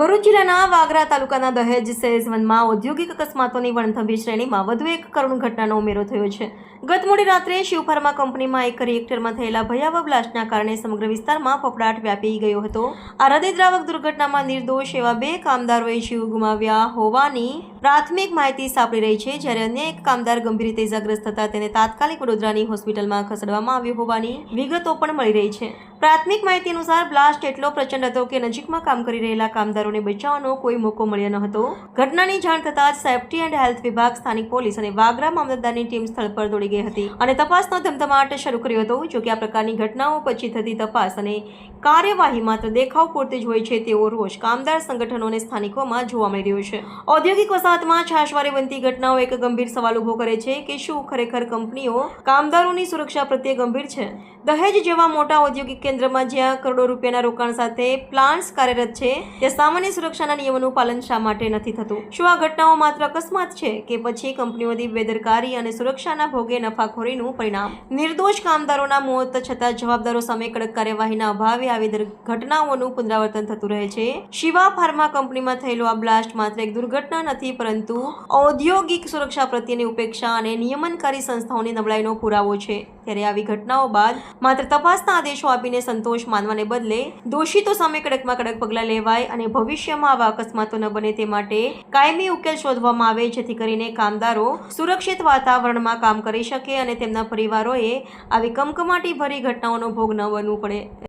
ભરૂચ જિલ્લાના વાગરા તાલુકાના દહેજ સહેજ વનમાં ઔદ્યોગિક અકસ્માતોની વણથંભી શ્રેણીમાં વધુ એક કરુણ ઘટનાનો ઉમેરો થયો છે. ગત મોડી રાત્રે શિવફાર્મા કંપનીમાં એક રિએક્ટરમાં થયેલા ભયાવહ બ્લાસ્ટના કારણે સમગ્ર વિસ્તારમાં ફફડાટ વ્યાપી ગયો હતો. આ હૃદયદ્રાવક દુર્ઘટનામાં નિર્દોષ એવા બે કામદારોએ જીવ ગુમાવ્યા હોવાની પ્રાથમિક માહિતી સાંપડી રહી છે, જ્યારે અન્ય એક કામદાર ગંભીર રીતે ઇજાગ્રસ્ત થતા તેને તાત્કાલિક વડોદરાની હોસ્પિટલમાં ખસેડવામાં આવ્યો હોવાની વિગતો પણ મળી રહી છે. પ્રાથમિક માહિતી અનુસાર બ્લાસ્ટ એટલો પ્રચંડ હતો કે નજીકમાં કામ કરી રહેલા કામદારોને બચાવવાનો કોઈ મોકો મળ્યો ન હતો. ઘટનાની જાણ થતાં જ સેફટી એન્ડ હેલ્થ વિભાગ સ્થાનિક પોલીસ અને વાગરા મામલતદારની ટીમ સ્થળ પર દોડી ગઈ હતી અને તપાસનો ધમધમાટ શરૂ કર્યો હતો, જો કે આ પ્રકારની ઘટનાઓ પછી થતી તપાસ અને કાર્યવાહી માત્ર દેખાવ પૂરતી જ હોય છે તેવો રોષ કામદાર સંગઠનો અને સ્થાનિકોમાં જોવા મળી રહ્યો છે. ઔદ્યોગિક વસાહતમાં છાશવારે બનતી ઘટનાઓ એક ગંભીર સવાલ ઊભો કરે છે કે શું ખરેખર કંપનીઓ કામદારોની સુરક્ષા પ્રત્યે ગંભીર છે? દહેજ જેવા મોટા ઔદ્યોગિક કેન્દ્રમાં જ્યાં કરોડો રૂપિયાના રોકાણ સાથે પ્લાન્ટ્સ કાર્યરત છે, ત્યાં સામાન્ય સુરક્ષાના નિયમોનું પાલન શા માટે નથી થતું? શું આ ઘટનાઓ માત્ર અકસ્માત છે કે પછી કંપનીઓની બેદરકારી અને સુરક્ષાના ભોગે નફાખોરીનું પરિણામ? નિર્દોષ કામદારોના મોત છતાં જવાબદારો સામે કડક કાર્યવાહીના અભાવે આવી ઘટનાઓનું પુનરાવર્તન થતું રહે છે. શિવા ફાર્મા કંપનીમાં થયેલો આ બ્લાસ્ટ માત્ર એક દુર્ઘટના નથી, પરંતુ ઔદ્યોગિક સુરક્ષા પ્રત્યેની ઉપેક્ષા અને નિયમનકારી સંસ્થાઓની નબળાઈનો પુરાવો છે. ત્યારે આવી ઘટનાઓ બાદ માત્ર તપાસના આદેશો આપીને સંતોષ માનવાને બદલે દોષિતો સામે કડકમાં કડક પગલાં લેવાય અને ભવિષ્યમાં આવા અકસ્માતો ન બને તે માટે કાયમી ઉકેલ શોધવામાં આવે, જેથી કરીને કામદારો સુરક્ષિત વાતાવરણમાં કામ કરી શકે અને તેમના પરિવારોએ આવી કમકમાટી ભરી ઘટનાઓનો ભોગ ન બનવું પડે.